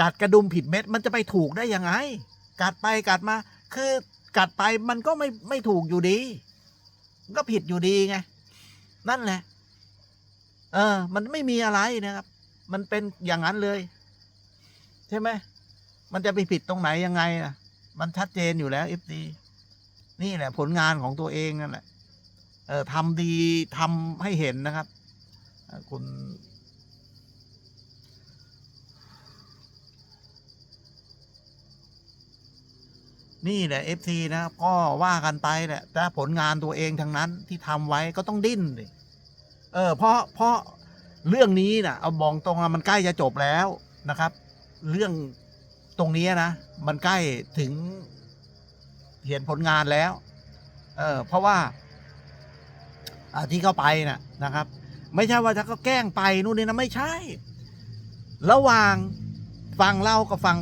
กัดกระดุมผิดเม็ดมันจะไปถูกได้ยังไง กัดไปกัดมา คือกัดไปมันก็ไม่ไม่ถูกอยู่ดี ก็ผิดอยู่ดีไง นั่นแหละ เออ มันไม่มีอะไรนะครับ มันเป็นอย่างนั้นเลย ใช่ไหมมันจะไปผิดตรงไหนยังไงอะ มันชัดเจนอยู่แล้วเอฟดีนี่แหละ ผลงานของตัวเองนั่นแหละ เออทำดีทำให้เห็นนะครับ คุณ นี่แหละเอฟซีนะครับก็ว่ากันไปแหละแต่ผลงานตัวเองทั้งนั้นที่ทำไว้ก็ต้องดิ้นดิเออเพราะเพราะเรื่องนี้นะเอาบอกตรงมันใกล้จะจบแล้วนะครับ เรื่องตรงนี้นะ มันใกล้ถึงเห็นผลงานแล้ว เออเพราะว่าอที่เข้าไปนะนะครับ ไม่ใช่ว่าจะเขาแกล้งไปนู่นนี่นะไม่ใช่ ระหว่างฟังเรากับฟัง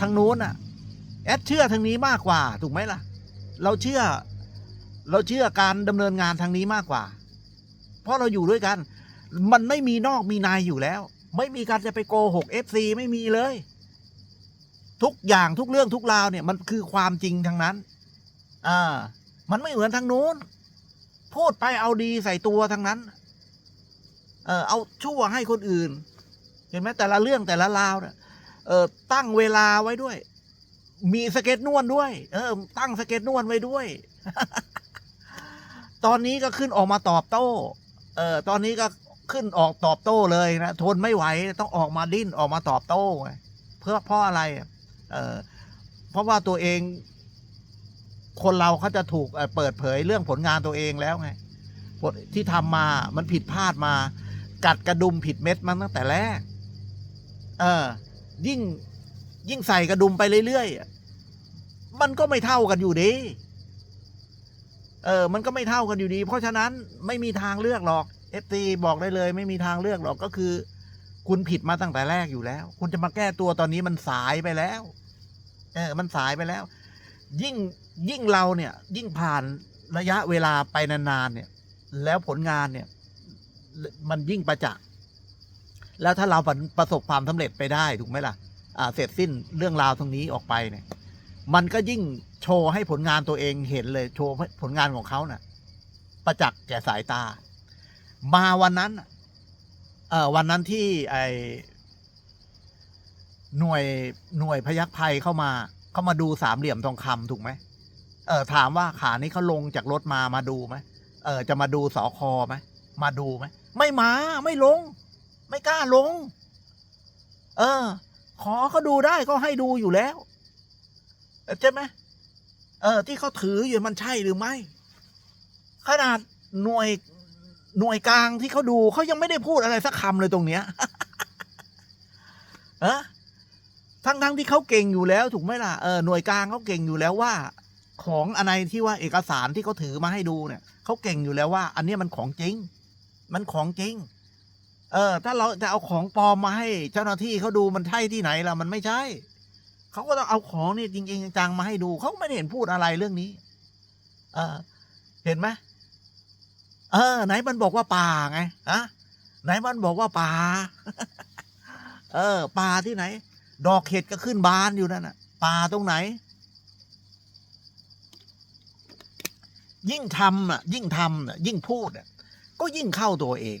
ทางนู้นอะ แอดเชื่อทางนี้มากกว่า ถูกไหมล่ะ เราเชื่อ เราเชื่อการดำเนินงานทางนี้มากกว่า เพราะเราอยู่ด้วยกัน มันไม่มีนอกมีในอยู่แล้ว ไม่มีการจะไปโกหกเอฟซีไม่มีเลย ทุกอย่างทุกเรื่องทุกราวเนี่ย มันคือความจริงทั้งนั้น อ่า มันไม่เหมือนทางนู้น พูดไปเอาดีใส่ตัวทั้งนั้น เออเอาชั่วให้คนอื่น เห็นไหมแต่ละเรื่องแต่ละราวเนี่ยเออตั้งเวลาไว้ด้วย มีสเก็ตนวดด้วย เออ ตั้งสเก็ตนวดไว้ด้วย ตอนนี้ก็ขึ้นออกมาตอบโต้ เออ ตอนนี้ก็ขึ้นออกตอบโต้เลยนะทนไม่ไหวต้องออกมาดิ้นออกมาตอบโต้ไงเพื่อเพราะอะไร เออเพราะว่าตัวเอง คนเราเขาจะถูกเปิดเผยเรื่องผลงานตัวเองแล้วไงที่ทำมา มันผิดพลาดมา กัดกระดุมผิดเม็ดมาตั้งแต่แรก เออ ยิ่งยิ่งใส่กระดุมไปเรื่อยๆ มันก็ไม่เท่ากันอยู่ดี เออ มันก็ไม่เท่ากันอยู่ดี เพราะฉะนั้นไม่มีทางเลือกหรอกเอฟซีบอกได้เลย ไม่มีทางเลือกหรอกก็คือ คุณผิดมาตั้งแต่แรกอยู่แล้ว คุณจะมาแก้ตัวตอนนี้มันสายไปแล้ว เออ มันสายไปแล้ว ยิ่งยิ่งเราเนี่ย ยิ่งผ่านระยะเวลาไปนานๆเนี่ย แล้วผลงานเนี่ย มันยิ่งประจักษ์แล้วถ้าเราประสบความสำเร็จไปได้ถูกไหมล่ะ อ่า เสร็จสิ้นเรื่องราวตรงนี้ออกไปเนี่ย มันก็ยิ่งโชว์ให้ผลงานตัวเองเห็นเลย โชว์ผลงานของเขาเนะ่ะ ประจักษ์แก่สายตา มาวันนั้น เอ่อวันนั้นที่ไอหน่วยหน่วยพยัคฆ์ภัยเข้ามาเข้ามาดูสามเหลี่ยมทองคำถูกไหมเออถามว่าขานี้เขาลงจากรถมามาดูไหมเออจะมาดูสอคอไหมมาดูไหมไม่มาไม่ลง ไม่กล้าลง เออ ขอเขาดูได้ก็ให้ดูอยู่แล้ว ใช่ไหมเออ ที่เขาถืออยู่มันใช่หรือไม่ ขนาดหน่วยหน่วยกลางที่เขาดูเขายังไม่ได้พูดอะไรสักคำเลยตรงเนี้ยเออทั้งทั้งที่เขาเก่งอยู่แล้วถูกไหมล่ะเออหน่วยกลางเขาเก่งอยู่แล้วว่า ของอะไรที่ว่าเอกสารที่เขาถือมาให้ดูเนี่ยเขาเก่งอยู่แล้วว่า อันนี้มันของจริง มันของจริง เออ ถ้าเราจะเอาของปลอมมาให้ เจ้าหน้าที่เขาดูมันใช่ที่ไหนล่ะมันไม่ใช่ เขาก็ต้องเอาของนี่จริง ๆ จังๆมาให้ดู เขาไม่เห็นพูดอะไรเรื่องนี้ เออ เห็นไหมเออ ไหนมันบอกว่าป่าไงอะไหนมันบอกว่าป่า เออ ป่าที่ไหน ดอกเห็ดก็ขึ้นบานอยู่นั่นน่ะ ป่าตรงไหน ยิ่งทำอะ ยิ่งทำอะ ยิ่งพูดอะ ก็ยิ่งเข้าตัวเอง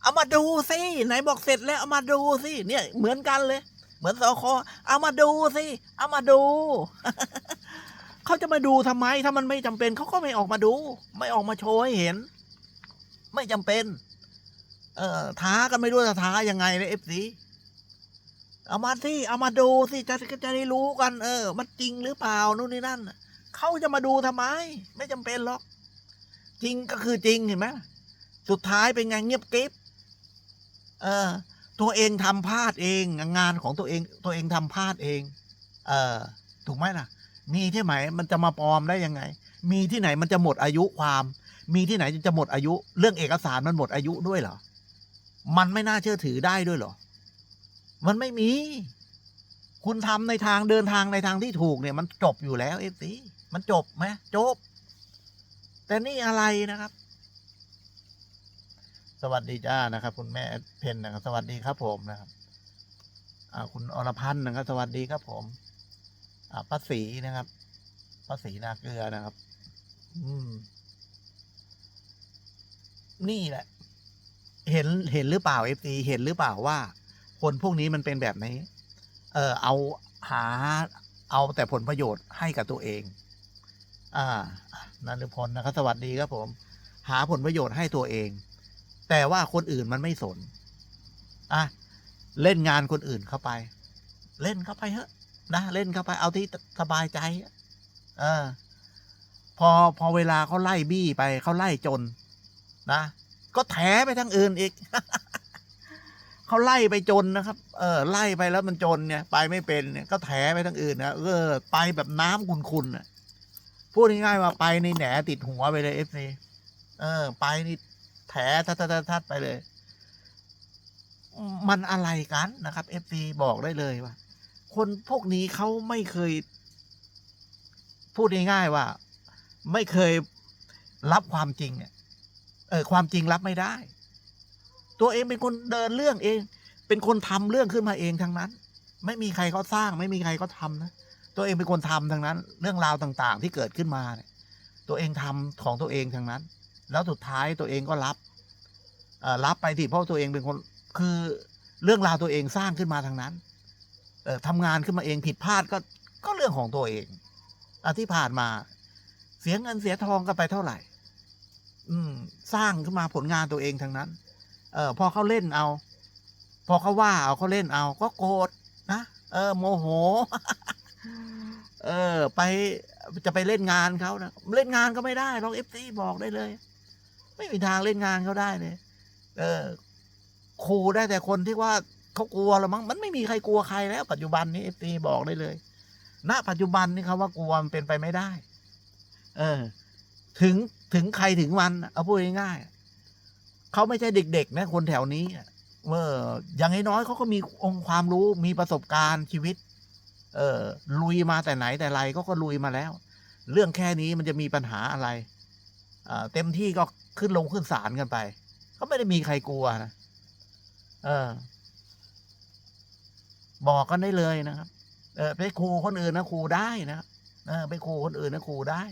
เอามาดูสิ ไหนบอกเสร็จแล้ว เอามาดูสิ เนี่ย เหมือนกันเลย เหมือนสอคอเอามาดูสิ เอามาดู เขาจะมาดูทำไม ถ้ามันไม่จำเป็นเขาก็ไม่ออกมาดู ไม่ออกมาโชว์ให้เห็น ไม่จำเป็น เออท้ากันไม่รู้จะท้ายังไงเลยเอฟซีเอามาสิเอามาดูสิจะจะได้รู้กัน เออ มันจริงหรือเปล่านู่นนี่นั่นเขาจะมาดูทำไม ไม่จำเป็นหรอก จริงก็คือจริงเห็นไหมสุดท้ายเป็นไงเงียบกริบเออ ตัวเองทำพลาดเองงานของตัวเองตัวเองทำพลาดเอง เออถูกไหมล่ะ มีที่ไหนมันจะมาปลอมได้ยังไง มีที่ไหนมันจะหมดอายุความ มีที่ไหนจะหมดอายุ เรื่องเอกสารมันหมดอายุด้วยเหรอ มันไม่น่าเชื่อถือได้ด้วยเหรอ มันไม่มี คุณทำในทางเดินทางในทางที่ถูกเนี่ย มันจบอยู่แล้วเอฟซีมันจบไหมจบ แต่นี่อะไรนะครับ สวัสดีจ้านะครับ คุณแม่เพนนะครับสวัสดีครับผมนะครับอ่าคุณอรพันธ์นะครับ สวัสดีครับผมอ่าป้าศรีนะครับป้าศรีนาเกลือนะครับ อืม นี่แหละ เห็นเห็นหรือเปล่าเอฟซีเห็นหรือเปล่าว่า คนพวกนี้มันเป็นแบบนี้ เออเอาหา เอาแต่ผลประโยชน์ให้กับตัวเอง อ่านันทพลนะครับ สวัสดีครับผม หาผลประโยชน์ให้ตัวเอง แต่ว่าคนอื่นมันไม่สน อะ เล่นงานคนอื่นเข้าไป เล่นเข้าไปเถอะนะเล่นเข้าไปเอาที่สบายใจอะเออ พอพอเวลาเขาไล่บี้ไปเขาไล่จน นะก็แถไปทางอื่นอีกเขาไล่ไปจนนะครับ เออ ไล่ไปแล้วมันจนเนี่ย ไปไม่เป็นเนี่ยก็แถไปทางอื่นนะเออ ไปแบบน้ำคุณๆน่ะพูดง่ายๆว่าไปในแหนติดหัวไปเลยเอฟซีเออ ไปนี่ แถทัดทัดทัดทัดไปเลย มันอะไรกันนะครับเอฟซีบอกได้เลยว่า คนพวกนี้เขาไม่เคย พูดง่ายๆว่า ไม่เคยรับความจริงอะเออความจริงรับไม่ได้ ตัวเองเป็นคนเดินเรื่องเอง เป็นคนทำเรื่องขึ้นมาเองทั้งนั้น ไม่มีใครเขาสร้าง ไม่มีใครเขาทำนะตัวเองเป็นคนทำทั้งนั้น เรื่องราวต่าง ๆ ที่เกิดขึ้นมาเนี่ยตัวเองทำของตัวเองทั้งนั้น แล้วสุดท้ายตัวเองก็รับรับไปที่เพราะตัวเองเป็นคนคือเรื่องราวตัวเองสร้างขึ้นมาทั้งนั้นทำงานขึ้นมาเองผิดพลาดก็ก็เรื่องของตัวเองอที่ผ่านมา เสียเงินเสียทองกันไปเท่าไหร่ อืม สร้างขึ้นมาผลงานตัวเองทั้งนั้น เออพอเขาเล่นเอา พอเขาว่าเอาเขาเล่นเอา ก็โกรธนะเออ โมโห เออ ไปจะไปเล่นงานเขานะเล่นงานก็ไม่ได้ลองเอฟซีบอกได้เลย ไม่มีทางเล่นงานเขาได้เลยเออครูได้แต่คนที่ว่าเขากลัวแล้วมั้งมันไม่มีใครกลัวใครแล้ว ปัจจุบันนี้เอฟีบอกได้เลย ณ ปัจจุบันนี่ครับว่ากลัวมันเป็นไปไม่ได้ เออ ถึงถึงใครถึงมันเอาพูดง่ายๆเขาไม่ใช่เด็ก ๆ นะ คนแถวนี้เอออย่างน้อยเขาก็มีองค์ความรู้มีประสบการณ์ชีวิต เออลุยมาแต่ไหนแต่ไรก็ก็ลุยมาแล้ว เรื่องแค่นี้มันจะมีปัญหาอะไร เต็มที่ก็ขึ้นลงขึ้นศาลกันไปก็ไม่ได้มีใครกลัวนะเออ บอกกันได้เลยนะครับ เออไปครูคนอื่นนะครูได้นะครับเออไปครูคนอื่นนะครูได้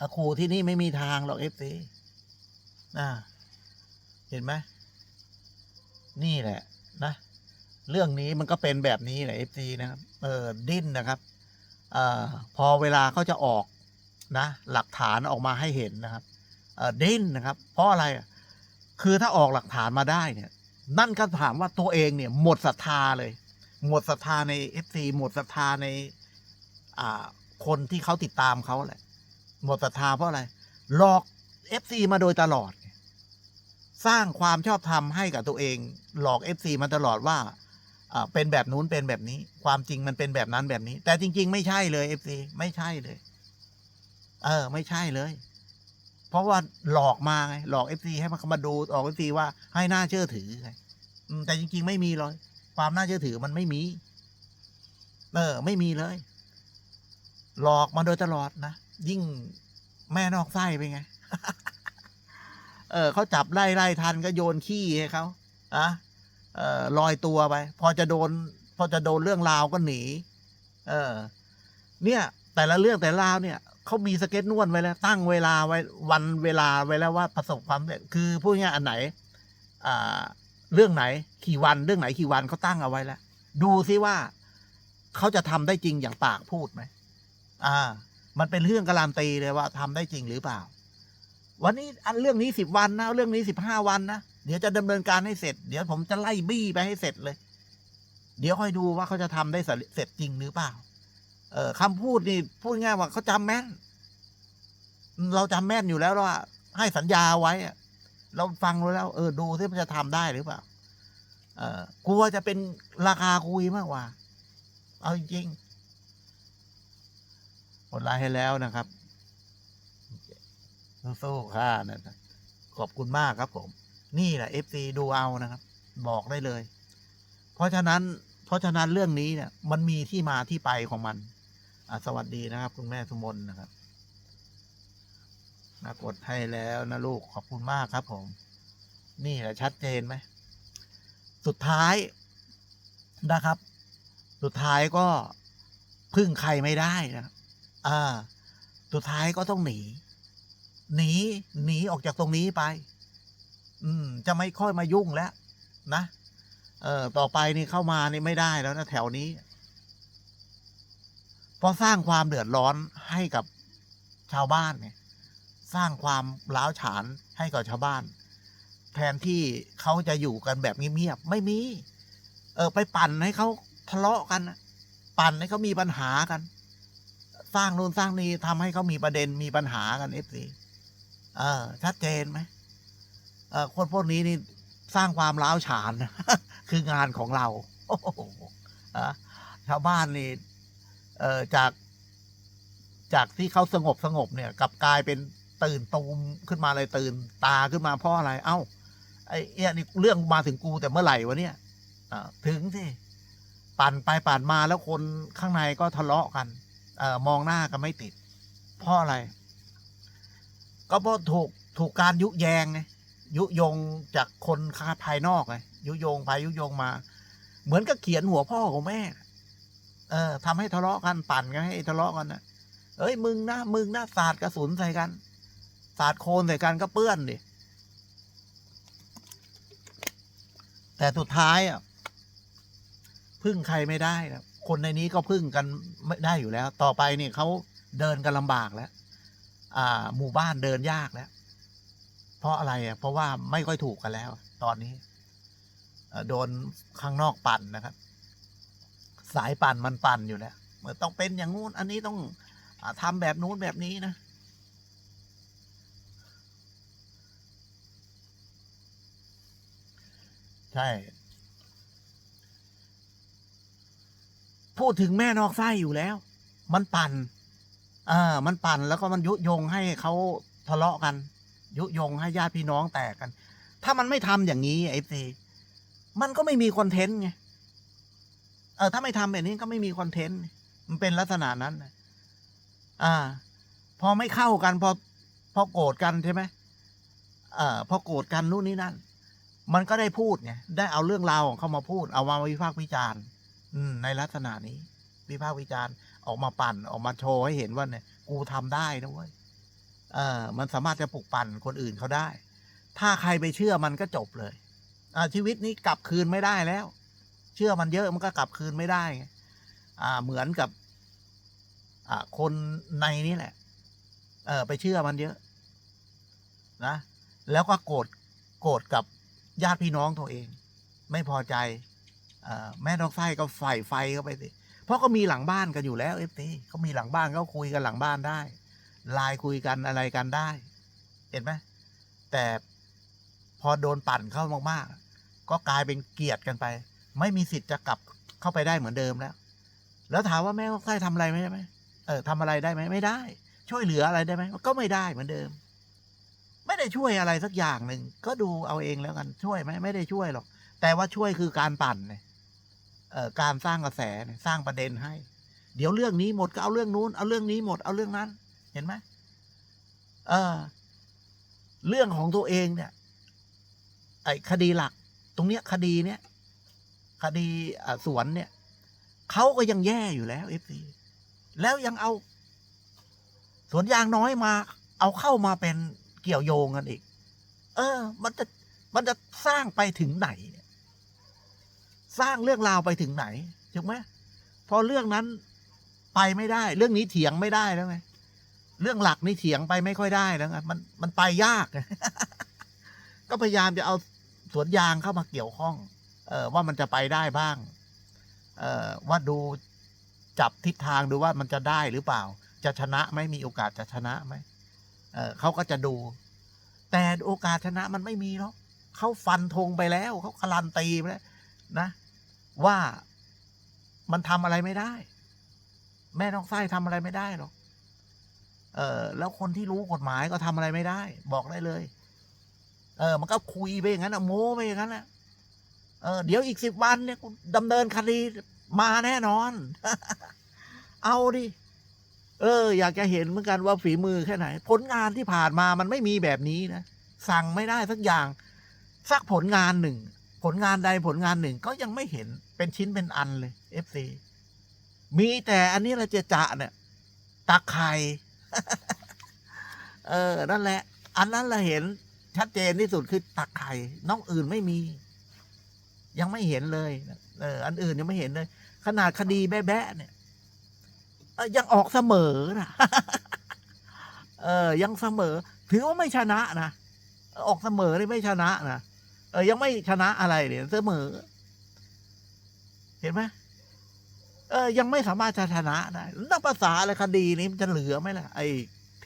อะครูที่นี่ไม่มีทางหรอกเอฟซีอ่าเห็นไหมนี่แหละ นะ เรื่องนี้มันก็เป็นแบบนี้แหละเอฟซีนะครับ เออดิ้นนะครับ เอ่อพอเวลาเขาจะออก นะหลักฐานออกมาให้เห็นนะครับเดิ้นนะครับ เพราะอะไรคือถ้าออกหลักฐานมาได้เนี่ย นั่นก็ถามว่าตัวเองเนี่ย หมดศรัทธาเลย หมดศรัทธาในเอฟซีหมดศรัทธาในอ่าคนที่เขาติดตามเขาแหละ หมดศรัทธาเพราะอะไรหลอกเอฟซีมาโดยตลอด สร้างความชอบธรรมให้กับตัวเอง หลอกเอฟซีมาตลอดว่าอ่าเป็นแบบนู้นเป็นแบบนี้ ความจริงมันเป็นแบบนั้นแบบนี้ แต่จริง ๆ ไม่ใช่เลยเอฟซีไม่ใช่เลย เออ ไม่ใช่เลย เพราะว่าหลอกมาไงหลอกเอฟซีให้มันเข้ามาดูออกเอฟซีว่าให้น่าเชื่อถือไงแต่จริง ๆ ไม่มีเลย ความน่าเชื่อถือมันไม่มี เออ ไม่มีเลย หลอกมาโดยตลอดนะยิ่งแม่นอกไส้ไปไง เออเขาจับไล่ไล่ทันก็โยนขี้ให้เขาอะเออลอยตัวไป พอจะโดน พอจะโดนเรื่องราวก็หนี เออ เนี่ย แต่ละเรื่องแต่ละราวเนี่ย เขามีสเก็ตนวดไว้แล้ว ตั้งเวลาไว้วันเวลาไว้แล้วว่าประสบความสำเร็จคือพูดง่ายอันไหนอ่าเรื่องไหนกี่วันเรื่องไหนกี่วันเขาตั้งเอาไว้แล้ว ดูซิว่าเขาจะทำได้จริงอย่างปากพูดไหมอ่า มันเป็นเรื่องการันตีเลยว่าทำได้จริงหรือเปล่า วันนี้อันเรื่องนี้สิบวันนะเรื่องนี้สิบห้าวันนะเดี๋ยวจะดำเนินการให้เสร็จ เดี๋ยวผมจะไล่บี้ไปให้เสร็จเลย เดี๋ยวค่อยดูว่าเขาจะทำได้เสร็จจริงหรือเปล่า เออคำพูดนี่พูดง่ายว่าเขาจำแม่น เราจำแม่นอยู่แล้วว่า ให้สัญญาไว้เราฟังแล้ว เออดูที่มันจะทำได้หรือเปล่าเออกลัวจะเป็นราคาคุยมากกว่า เอาจริงๆกดไลค์ให้แล้วนะครับสู้ค่ะนะขอบคุณมากครับผม นี่แหละ FC ดูเอานะครับ บอกได้เลย เพราะฉะนั้น เพราะฉะนั้นเรื่องนี้เนี่ย มันมีที่มาที่ไปของมัน สวัสดีนะครับ คุณแม่สุมนนะครับนะกดให้แล้วนะลูกขอบคุณมากครับ ผม นี่แหละชัดเจนไหม สุดท้ายนะครับ สุดท้ายก็พึ่งใครไม่ได้นะอ่า สุดท้ายก็ต้องหนี หนี หนีออกจากตรงนี้ไป อืม จะไม่ค่อยมายุ่งแล้ว นะ เออต่อไปนี่เข้ามานี่ไม่ได้แล้วนะแถวนี้ เพราะสร้างความเดือดร้อนให้กับชาวบ้านเนี่ย สร้างความร้าวฉานให้กับชาวบ้าน แทนที่เขาจะอยู่กันแบบเงียบๆไม่มี เออ ไปปั่นให้เขาทะเลาะกัน ปั่นให้เขามีปัญหากัน สร้างนู่นสร้างนี้ทำให้เขามีประเด็นมีปัญหากันเอฟซีเออชัดเจนไหมเออคนพวกนี้นี่สร้างความร้าวฉานคืองานของเราโอ้โหอะชาวบ้านนี่ จากจากที่เขาสงบสงบเนี่ยกลับกลายเป็นตื่นตูมขึ้นมาเลยตื่นตาขึ้นมาเพราะอะไร เอ้า ไอ้เนี่ยนี่เรื่องมาถึงกูแต่เมื่อไหร่วะเนี่ยถึงสิปั่นไปปั่นมาแล้วคนข้างในก็ทะเลาะกันอมองหน้ากันไม่ติด เพราะอะไร ก็เพราะถูกถูกการยุแยงไงยุยงจากคนข้าภายนอกไงยุยงไปยุยงมา เหมือนกับเขียนหัวพ่อของแม่ เออทำให้ทะเลาะกันปั่นกันให้ทะเลาะกันนะเอ้ยมึงนะมึงนะสาดกระสุนใส่กันสาดโคลนใส่กันก็เปื้อนดิแต่สุดท้ายอะพึ่งใครไม่ได้นะคนในนี้ก็พึ่งกันไม่ได้อยู่แล้ว ต่อไปนี่เขาเดินกันลำบากแล้ว อ่า หมู่บ้านเดินยากแล้ว เพราะอะไรอะ เพราะว่าไม่ค่อยถูกกันแล้ว ตอนนี้โดนข้างนอกปั่นนะครับ สายปั่นมันปั่นอยู่แล้วเมื่อต้องเป็นอย่างงู้นอันนี้ต้องอาทำแบบนู้นแบบนี้นะ ใช่ พูดถึงแม่นอกไส้อยู่แล้ว มันปั่นอ่ามันปั่นแล้วก็มันยุยงให้เขาทะเลาะกัน ยุยงให้ญาติพี่น้องแตกกัน ถ้ามันไม่ทำอย่างนี้ไอ้ซีมันก็ไม่มีคอนเทนต์ไง เออถ้าไม่ทำแบบนี้ก็ไม่มีคอนเทนต์มันเป็นลักษณะนั้นอ่า พอไม่เข้ากันพอพอโกรธกันใช่ไหมเอ่าพอโกรธกันนู่นนี่นั่น มันก็ได้พูดไงได้เอาเรื่องราวของเขามาพูด เอามาวิพากษ์วิจารณ์ อืม ในลักษณะนี้ วิพากษ์วิจารณ์ออกมาปั่นออกมาโชว์ให้เห็นว่าเนี่ย กูทำได้นะเว้ยเออมันสามารถจะปลุกปั่นคนอื่นเขาได้ ถ้าใครไปเชื่อมันก็จบเลย อ่าชีวิตนี้กลับคืนไม่ได้แล้ว เชื่อมันเยอะมันก็กลับคืนไม่ได้ อ่าเหมือนกับ อ่าคนในนี่แหละ เออไปเชื่อมันเยอะ นะ แล้วก็โกรธโกรธกับญาติพี่น้องตัวเอง ไม่พอใจอแม่ดอกไส้ก็ไฟไฟเข้าไปสิเพราะก็มีหลังบ้านกันอยู่แล้วเอฟซีเขามีหลังบ้านเขาคุยกันหลังบ้านได้ไลน์คุยกันอะไรกันได้ เห็นไหมแต่พอโดนปั่นเข้ามากๆ ก็กลายเป็นเกลียดกันไป ไม่มีสิทธิ์จะกลับเข้าไปได้เหมือนเดิมแล้ว แล้วถามว่าแม่ไส้ทำอะไรไหมไหมเออทำอะไรได้ไหมไม่ได้ ช่วยเหลืออะไรได้ไหมก็ไม่ได้เหมือนเดิม ไม่ได้ช่วยอะไรสักอย่างหนึ่งก็ดูเอาเองแล้วกันช่วยไหมไม่ได้ช่วยหรอก แต่ว่าช่วยคือการปั่นเนี่ยเออการสร้างกระแสเนี่ยสร้างประเด็นให้ เดี๋ยวเรื่องนี้หมดก็เอาเรื่องนู้น เอาเรื่องนี้หมดเอาเรื่องนั้น เห็นไหมเออ เรื่องของตัวเองเนี่ย ไอ้คดีหลัก ตรงเนี้ยคดีเนี้ย คดีสวนเนี่ยเขาก็ยังแย่อยู่แล้วเอฟซีแล้วยังเอา สวนยางน้อยมา เอาเข้ามาเป็นเกี่ยวโยงกันอีก เออ มันจะมันจะสร้างไปถึงไหนเนี่ยสร้างเรื่องราวไปถึงไหนถูกไหมพอเรื่องนั้นไปไม่ได้ เรื่องนี้เถียงไม่ได้แล้วไงเรื่องหลักนี่เถียงไปไม่ค่อยได้แล้วไงมันมันไปยาก ก็พยายามจะเอาสวนยางเข้ามาเกี่ยวข้อง ว่ามันจะไปได้บ้างว่าดูจับทิศทางดูว่ามันจะได้หรือเปล่า จะชนะไหมมีโอกาสจะชนะไหมเเขาก็จะดู แต่โอกาสชนะมันไม่มีหรอกเขาฟันธงไปแล้วเขาการันตีไปแล้วนะว่ามันทำอะไรไม่ได้ แม่น้องไส้ทำอะไรไม่ได้หรอกเออแล้วคนที่รู้กฎหมายก็ทำอะไรไม่ได้ บอกได้เลย เออ มันก็คุยไปอย่างนั้นอะโม้ไปอย่างนั้นอะ เออเดี๋ยวอีกสิบวันเนี่ยกูดำเนินคดีมาแน่นอน เอาดิ เออ อยากจะเห็นเหมือนกันว่าฝีมือแค่ไหน ผลงานที่ผ่านมามันไม่มีแบบนี้นะ สั่งไม่ได้สักอย่าง สักผลงานหนึ่ง ผลงานใดผลงานหนึ่งก็ยังไม่เห็นเป็นชิ้นเป็นอันเลย FC มีแต่อันนี้เราจะจะเนี่ยตักไข่เออ นั่นแหละ อันนั้นเราเห็นชัดเจนที่สุดคือตักไข่น้องอื่นไม่มี ยังไม่เห็นเลยเอออันอื่นยังไม่เห็นเลย ขนาดคดีแบ๊ะเนี่ยยังออกเสมอนะเออ ยังเสมอ ถือว่าไม่ชนะนะออกเสมอนี่ไม่ชนะนะเออ ยังไม่ชนะอะไรเนี่ยเสมอ เห็นไหมเออ ยังไม่สามารถจะชนะได้นักภาษาอะไรคดีนี้มันจะเหลือไหมล่ะไอ้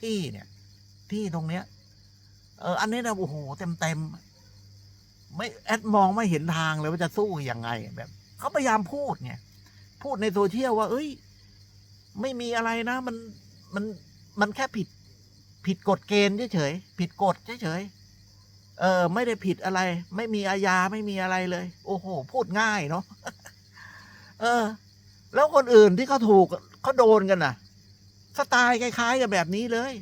ที่เนี่ย ที่ตรงเนี้ย เออ อันนี้นะโอ้โหเต็มเต็ม ไม่แอดมองไม่เห็นทางเลยว่าจะสู้ยังไง แบบเขาพยายามพูดไงพูดในโซเชียลว่า เอ้ย ไม่มีอะไรนะ มันมันมันแค่ผิด ผิดกฎเกณฑ์เฉยๆผิดกฎเฉยๆเออ ไม่ได้ผิดอะไร ไม่มีอาญาไม่มีอะไรเลย โอ้โห พูดง่ายเนาะเออ แล้วคนอื่นที่เขาถูกเขาโดนกันน่ะสไตล์คล้ายๆกับแบบนี้เลย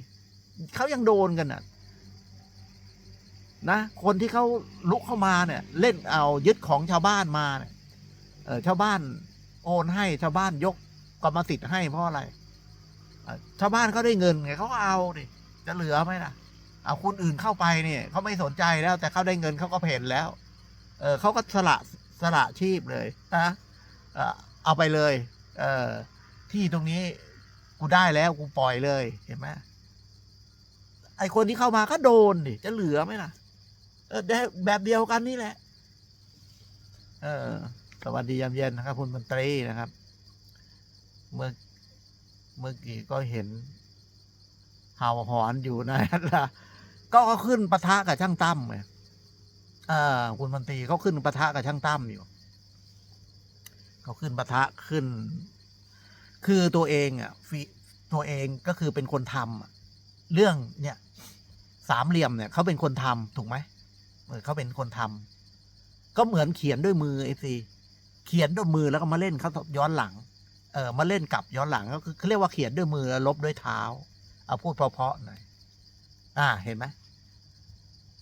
เขายังโดนกันน่ะ นะคนที่เขาลุกเข้ามาเนี่ย เล่นเอายึดของชาวบ้านมาเนี่ยเออชาวบ้านโอนให้ชาวบ้านยกกรรมสิทธิ์ให้เพราะอะไรชาวบ้านเขาได้เงินไงเขาก็เอาดิจะเหลือไหมล่ะเอาคนอื่นเข้าไปเนี่ยเขาไม่สนใจแล้ว แต่เขาได้เงินเขาก็เพ่นแล้ว เออเขาก็สละสละชีพเลยนะเอาไปเลย เออที่ตรงนี้กูได้แล้วกูปล่อยเลยเห็นไหมไอคนที่เข้ามาก็โดนดิจะเหลือไหมล่ะ ได้แบบเดียวกันนี่แหละ เออ สวัสดียามเย็นนะครับ คุณมนตรีนะครับ เมื่อเมื่อกี้ก็เห็นเห่าหอนอยู่นะล่ะก็ก็ขึ้นปะทะกับช่างตั้มไงเออคุณมนตรีเขาขึ้นปะทะกับช่างตั้มอยู่เขาขึ้นปะทะขึ้น คือตัวเองอะฟิตัวเองก็คือเป็นคนทำอะเรื่องเนี่ย สามเหลี่ยมเนี่ยเขาเป็นคนทำถูกไหม เขาเป็นคนทำก็เหมือนเขียนด้วยมือเอฟซีเขียนด้วยมือแล้วก็มาเล่นเขาย้อนหลัง เออมาเล่นกลับย้อนหลังก็คือเขาเรียกว่าเขียนด้วยมือแล้วลบด้วยเท้า เอาพูดเพราะๆหน่อยอ่าเห็นไหม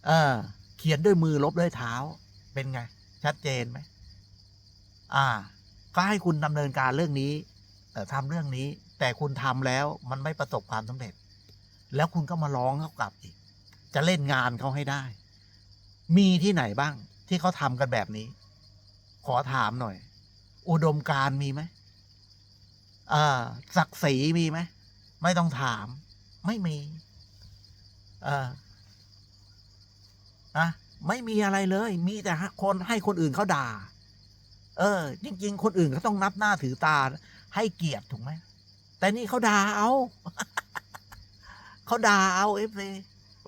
เออ เขียนด้วยมือลบด้วยเท้า เป็นไง ชัดเจนไหมอ่า ก็ให้คุณดำเนินการเรื่องนี้เออทำเรื่องนี้ แต่คุณทำแล้วมันไม่ประสบความสำเร็จ แล้วคุณก็มาร้องเขากลับอีก จะเล่นงานเขาให้ได้ มีที่ไหนบ้างที่เขาทำกันแบบนี้ ขอถามหน่อย อุดมการมีไหมอ่าศักดิ์ศรีมีไหมไม่ต้องถาม ไม่มีเอออะไม่มีอะไรเลย มีแต่คนให้คนอื่นเขาด่า เออ จริง ๆ คนอื่นเขาต้องนับหน้าถือตา ให้เกียรติถูกไหมแต่นี่เขาด่าเอาเขาด่าเอาเอฟซี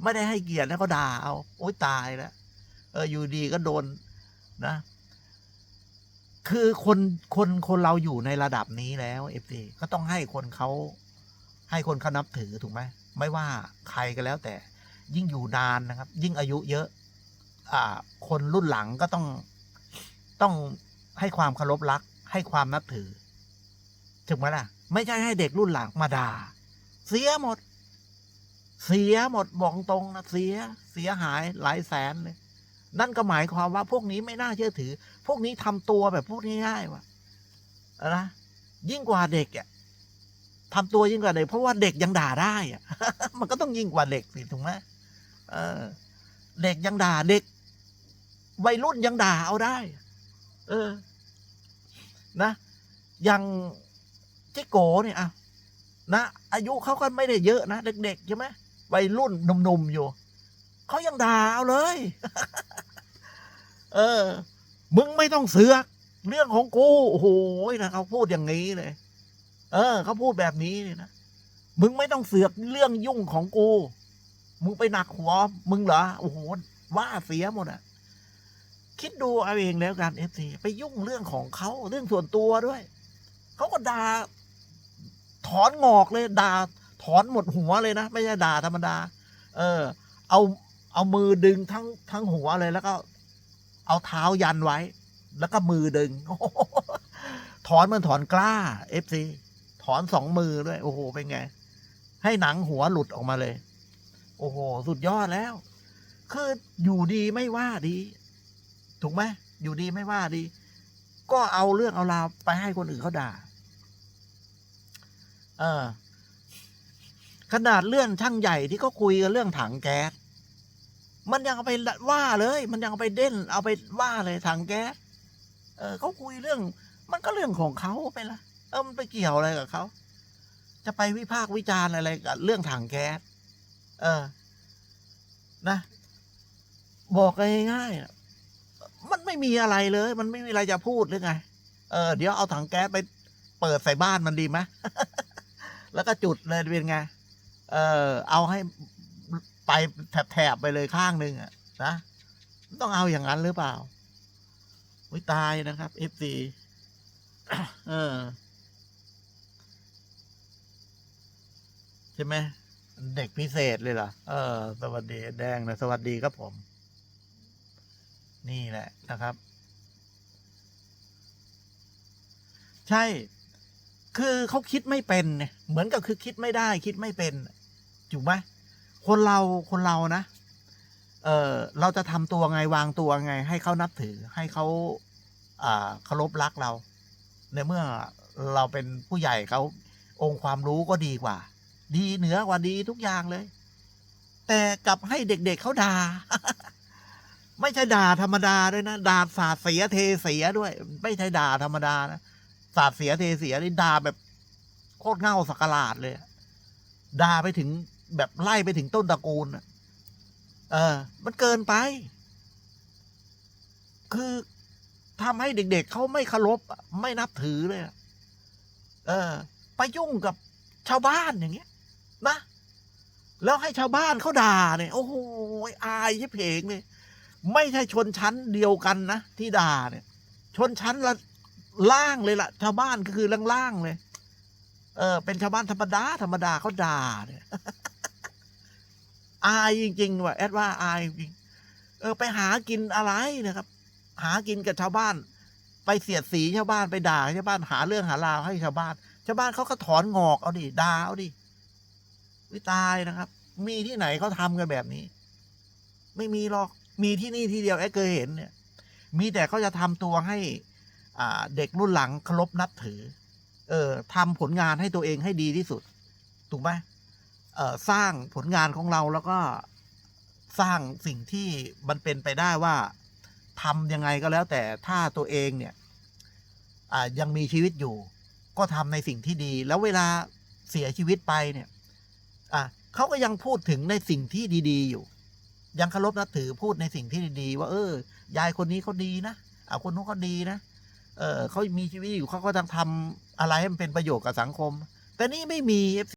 ไม่ได้ให้เกียรตินะเขาด่าเอา โอ๊ยตายแล้ว เอออยู่ดีก็โดนนะ คือคนคนคนเราอยู่ในระดับนี้แล้วเอฟซีก็ต้องให้คนเขาให้คนเขานับถือถูกไหมไม่ว่าใครก็แล้วแต่ ยิ่งอยู่นานนะครับ ยิ่งอายุเยอะ อ่า คนรุ่นหลังก็ต้องต้องให้ความเคารพรัก ให้ความนับถือถูกไหมล่ะ ไม่ใช่ให้เด็กรุ่นหลังมาด่าเสียหมด เสียหมดบอกตรงนะเสีย เสียหายหลายแสนเลย นั่นก็หมายความว่าพวกนี้ไม่น่าเชื่อถือ พวกนี้ทำตัวแบบพูดง่ายๆว่าอะนะยิ่งกว่าเด็กอะทำตัวยิ่งกว่าเด็ก เพราะว่าเด็กยังด่าได้อะ มันก็ต้องยิ่งกว่าเด็กสิถูกไหมเออ เด็กยังด่าเด็ก วัยรุ่นยังด่าเอาได้ เออ นะอย่างจิโกเนี่ยอะนะอายุเขาก็ไม่ได้เยอะนะเด็กๆใช่ไหมวัยรุ่นหนุ่มๆอยู่ เขายังด่าเอาเลย เออ มึงไม่ต้องเสือก เรื่องของกู โอ้โหนะเขาพูดอย่างนี้เลย เออเขาพูดแบบนี้เลยนะมึงไม่ต้องเสือกเรื่องยุ่งของกู มึงไปหนักหัว มึงเหรอ โอ้โห ว่าเสียหมดอะคิดดูเอาเองแล้วกันเอฟซีไปยุ่งเรื่องของเขาเรื่องส่วนตัวด้วย เขาก็ด่าถอนงอกเลยด่าถอนหมดหัวเลยนะ ไม่ใช่ด่าธรรมดา เออ เอา เอามือดึงทั้งทั้งหัวเลยแล้วก็ เอาเท้ายันไว้ แล้วก็มือดึงถอนเหมันถอนกล้าเอฟซีถอนสองมือด้วย โอ้โห เป็นไง ให้หนังหัวหลุดออกมาเลย โอ้โห สุดยอดแล้ว คืออยู่ดีไม่ว่าดี ถูกไหมอยู่ดีไม่ว่าดี ก็เอาเรื่องเอาราวไปให้คนอื่นเขาด่า เออขนาดเรื่องช่างใหญ่ที่เขาคุยกันเรื่องถังแก๊ส มันยังเอาไปว่าเลย มันยังเอาไปเด่น เอาไปว่าเลยถังแก๊สเออเขาคุยเรื่อง มันก็เรื่องของเขาไปละเออมันไปเกี่ยวอะไรกับเขาจะไปวิพากษ์วิจารณ์อะไรกับเรื่องถังแก๊สเออ นะ บอกง่ายๆนะมันไม่มีอะไรเลย มันไม่มีอะไรจะพูดหรือไงเออเดี๋ยวเอาถังแก๊สไปเปิดใส่บ้านมันดีไหมแล้วก็จุดเลยเป็นไง เออ เอาให้ ไปแถบไปเลยข้างหนึ่งอะนะต้องเอาอย่างนั้นหรือเปล่าวิตายนะครับเอฟซีเออใช่ไหมเด็กพิเศษเลยเหรอเออ สวัสดีแดงนะสวัสดีครับผม นี่แหละนะครับ ใช่ คือเขาคิดไม่เป็นเนี่ยเหมือนกับคือคิดไม่ได้ คิดไม่เป็นถูกไหม คนเราคนเรานะ เออเราจะทำตัวไงวางตัวไง ให้เขานับถือให้เขาอ่าเคารพรักเรา ในเมื่อเราเป็นผู้ใหญ่เขาองค์ความรู้ก็ดีกว่า ดีเหนือกว่าดีทุกอย่างเลย แต่กลับให้เด็กๆเขาด่า ไม่ใช่ด่าธรรมดาด้วยนะด่าสาดเสียเทเสียด้วย ไม่ใช่ด่าธรรมดานะสาดเสียเทเสียนี่ด่าแบบโคตรเง่าสักหลาดเลยด่าไปถึง แบบไล่ไปถึงต้นตระกูลอะเออ มันเกินไป คือทำให้เด็กๆเขาไม่เคารพไม่นับถือเลยเออ ไปยุ่งกับชาวบ้านอย่างเงี้ย นะ แล้วให้ชาวบ้านเขาด่าเนี่ย โอ้โหอายยิบเพงเลยไม่ใช่ชนชั้นเดียวกันนะที่ด่าเนี่ย ชนชั้นละล่างเลยล่ะ ชาวบ้านก็คือล่างๆเลย เออ เป็นชาวบ้านธรรมดาธรรมดาเขาด่าเนี่ย อายจริงๆว่ะแอดว่าอายจริงเออไปหากินอะไรนะครับ หากินกับชาวบ้าน ไปเสียดสีชาวบ้านไปด่าชาวบ้านหาเรื่องหาราวให้ชาวบ้าน ชาวบ้านเขาก็ถอนงอกเอาดิด่าเอาดิวิตายนะครับ มีที่ไหนเขาทำกันแบบนี้ ไม่มีหรอกมีที่นี่ที่เดียวแอดเคยเห็นเนี่ย มีแต่เขาจะทำตัวให้ อ่า เด็กรุ่นหลังเคารพนับถือ เออทำผลงานให้ตัวเองให้ดีที่สุด ถูกไหม สร้างผลงานของเราแล้วก็สร้างสิ่งที่มันเป็นไปได้ว่าทำยังไงก็แล้วแต่ถ้าตัวเองเนี่ยยังมีชีวิตอยู่ ก็ทำในสิ่งที่ดี แล้วเวลาเสียชีวิตไปเนี่ยเขาก็ยังพูดถึงในสิ่งที่ดี ๆ อยู่ ยังเคารพนับถือพูดในสิ่งที่ดี ๆ ว่า เออยายคนนี้เขาดีนะอ่าคนนู้นเขาดีนะเออเขามีชีวิตอยู่เขาก็ต้องทำอะไรให้มันเป็นประโยชน์กับสังคม แต่นี่ไม่มี